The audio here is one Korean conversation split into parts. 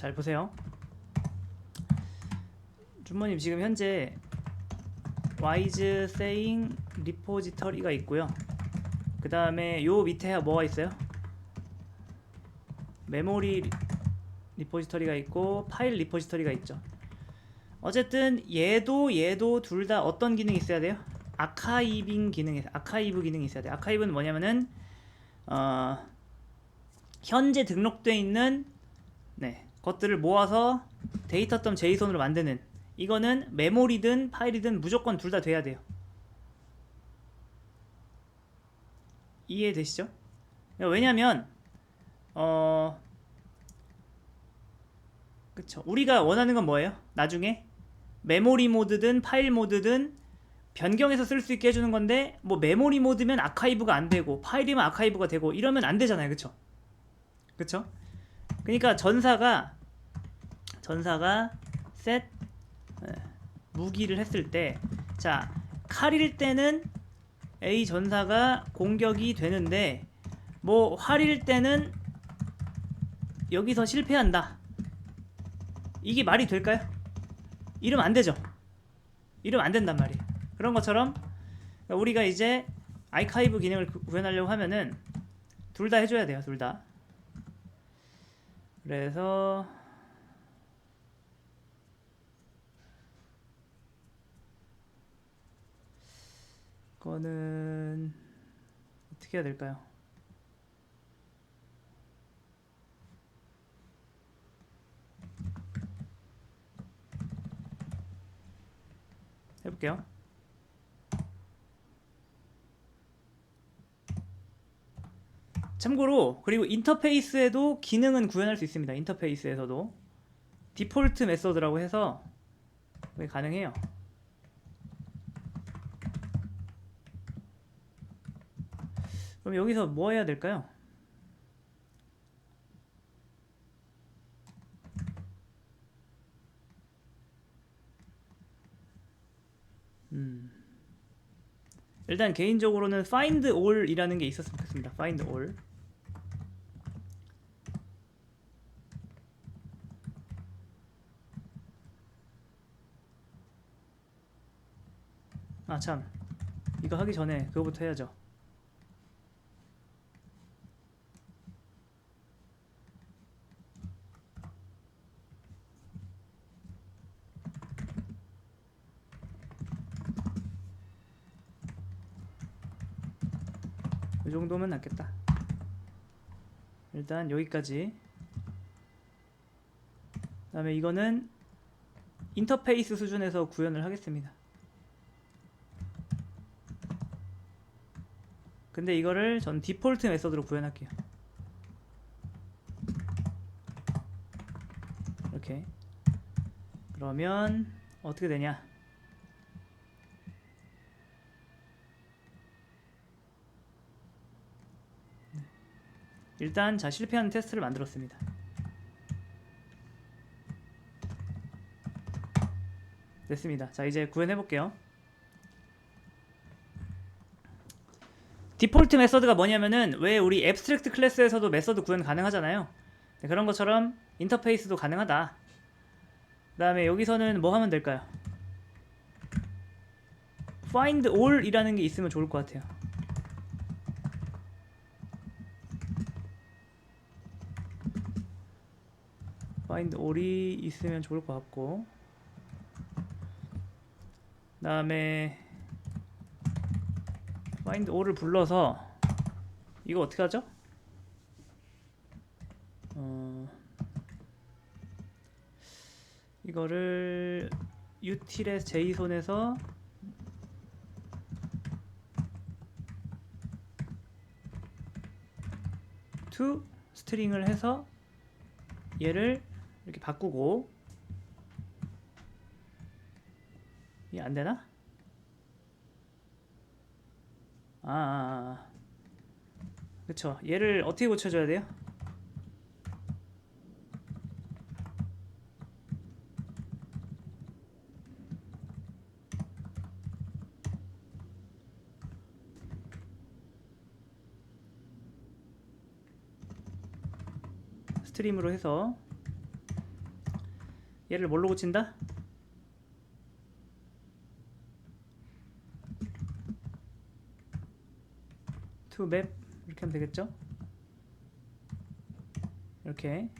잘 보세요. 주모님 지금 현재 wise saying repository가 있고요. 그 다음에 요 밑에 뭐가 있어요? 메모리 리- 리포지터리가 있고 파일 리포지터리가 있죠. 어쨌든 얘도 얘도 둘 다 어떤 기능이 있어야 돼요? 아카이빙 기능이 아카이브 기능이 있어야 돼요. 아카이브는 뭐냐면은 어, 현재 등록돼 있는 네, 것들을 모아서 데이터.json으로 만드는 이거는 메모리든 파일이든 무조건 둘 다 돼야 돼요. 이해되시죠? 왜냐면 어 그쵸 우리가 원하는 건 뭐예요? 나중에 메모리 모드든 파일 모드든 변경해서 쓸 수 있게 해주는 건데 뭐 메모리 모드면 아카이브가 안 되고 파일이면 아카이브가 되고 이러면 안 되잖아요 그쵸? 그쵸? 그러니까 전사가 전사가 set 에, 무기를 했을 때 자 칼일 때는 A 전사가 공격이 되는데 뭐 활일 때는 여기서 실패한다. 이게 말이 될까요? 이러면 안 되죠. 이러면 안 된단 말이에요. 그런 것처럼 우리가 이제 아이카이브 기능을 구- 구현하려고 하면은 둘 다 해줘야 돼요. 둘 다. 그래서 거는 어떻게 해야 될까요? 해볼게요. 참고로 그리고 인터페이스에도 기능은 구현할 수 있습니다. 인터페이스에서도 디폴트 메서드라고 해서 그게 가능해요. 그럼 여기서 뭐 해야 될까요? 음. 일단 개인적으로는 find all이라는 게 있었으면 좋겠습니다. find all. 아 참. 이거 하기 전에 그거부터 해야죠. 이 정도면 낫겠다. 일단 여기까지. 그 다음에 이거는 인터페이스 수준에서 구현을 하겠습니다. 근데 이거를 전 디폴트 메서드로 구현할게요. 이렇게. 그러면 어떻게 되냐? 일단 자 실패하는 테스트를 만들었습니다. 됐습니다. 자 이제 구현해 볼게요. 디폴트 메서드가 뭐냐면은 왜 우리 앱스트랙트 클래스에서도 메서드 구현 가능하잖아요. 네, 그런 것처럼 인터페이스도 가능하다. 그 다음에 여기서는 뭐 하면 될까요? find all이라는 게 있으면 좋을 것 같아요. find all이 있으면 좋을 것 같고 그 다음에 find all을 불러서 이거 어떻게 하죠? 어 이거를 util의 json에서 to 스트링을 해서 얘를 이렇게 바꾸고 이게 안 되나? 아, 아, 아. 그쵸. 얘를 어떻게 고쳐줘야 돼요? 스트림으로 해서 얘를 뭘로 고친다? To map 이렇게 하면 되겠죠? 이렇게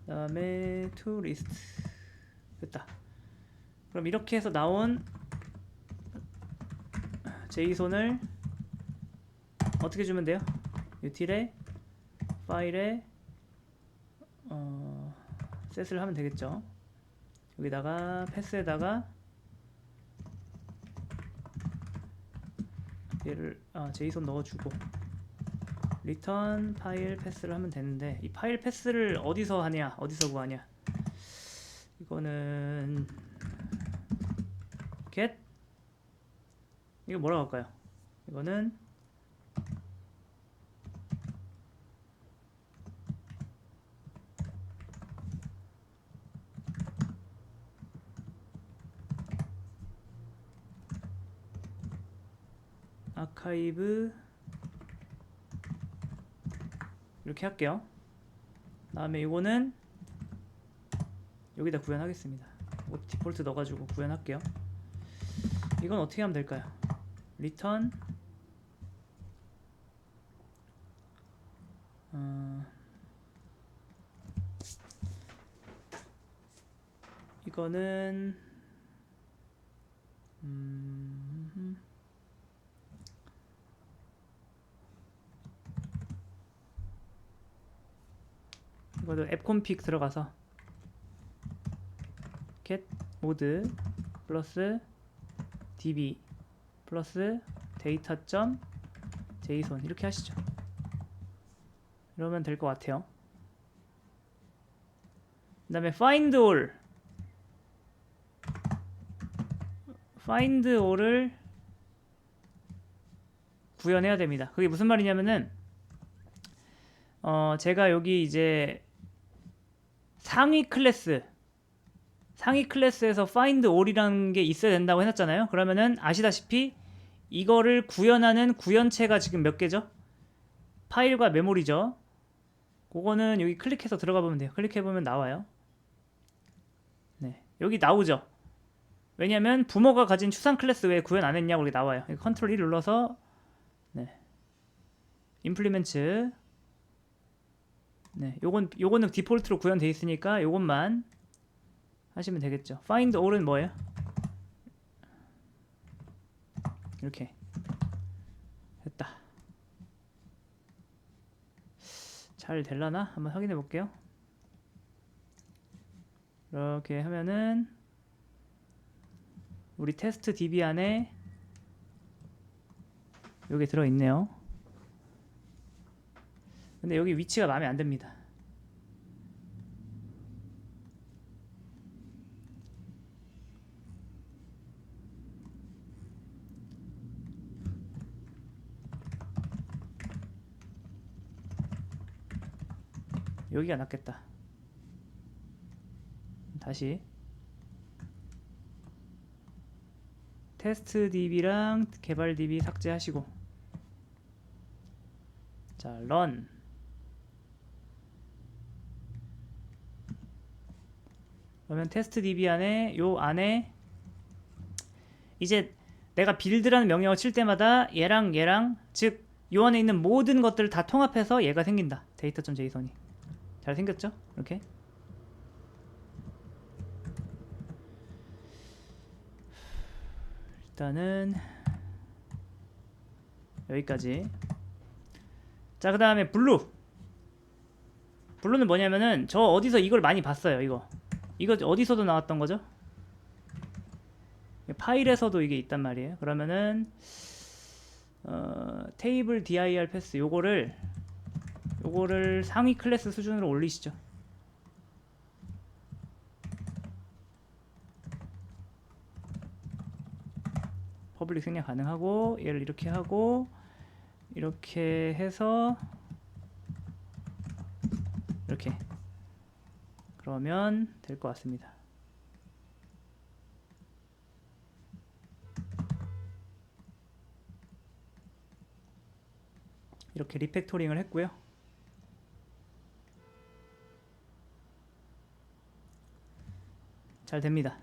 그다음에 to list 됐다. 그럼 이렇게 해서 나온 제이손을 어떻게 주면 돼요? util에 파일에 어, 셋을 하면 되겠죠. 여기다가 패스에다가 얘를 아, 제이손 넣어주고. 리턴 파일 패스를 하면 되는데 이 파일 패스를 어디서 하냐 어디서 구하냐. 이거는 get. 이거 뭐라고 할까요? 이거는 아카이브 이렇게 할게요. 다음에 이거는 여기다 구현하겠습니다. 뭐 디폴트 넣어가지고 구현할게요. 이건 어떻게 하면 될까요? 리턴 어, 이거는 음, 이거도 앱 콘픽 들어가서 get mode 플러스 db 플러스 데이터 점 json 이렇게 하시죠. 이러면 될 것 같아요. 그 다음에 find all find all을 구현해야 됩니다. 그게 무슨 말이냐면은 어 제가 여기 이제 상위 클래스 상위 클래스에서 find all이라는 게 있어야 된다고 해놨잖아요. 그러면은 아시다시피 이거를 구현하는 구현체가 지금 몇 개죠? 파일과 메모리죠. 그거는 여기 클릭해서 들어가 보면 돼요. 클릭해 보면 나와요. 네, 여기 나오죠. 왜냐면 부모가 가진 추상 클래스 왜 구현 안 했냐고 여기 나와요. 컨트롤 1 눌러서 네, 임플리멘트 네, 요건 요거는 디폴트로 구현돼 있으니까 요것만 하시면 되겠죠. find all은 뭐예요? 이렇게 됐다. 잘 될라나? 한번 확인해 볼게요. 이렇게 하면은 우리 테스트 DB 안에 여기 들어 있네요. 근데 여기 위치가 마음에 안 듭니다. 여기가 낫겠다. 다시 테스트 DB랑 개발 DB 삭제하시고 자, run 그러면 테스트 DB 안에 요 안에 이제 내가 빌드라는 명령어 칠 때마다 얘랑 얘랑 즉 요 안에 있는 모든 것들을 다 통합해서 얘가 생긴다. 데이터.json이. 잘 생겼죠? 이렇게. 일단은 여기까지. 자, 그 다음에 블루. 블루는 뭐냐면은 저 어디서 이걸 많이 봤어요, 이거. 이거 어디서도 나왔던 거죠? 파일에서도 이게 있단 말이에요. 그러면은 어, 테이블 dir 패스 요거를 요거를 상위 클래스 수준으로 올리시죠. 퍼블릭 생략 가능하고 얘를 이렇게 하고 이렇게 해서 이렇게 그러면 될 것 같습니다. 이렇게 리팩토링을 했고요. 잘 됩니다.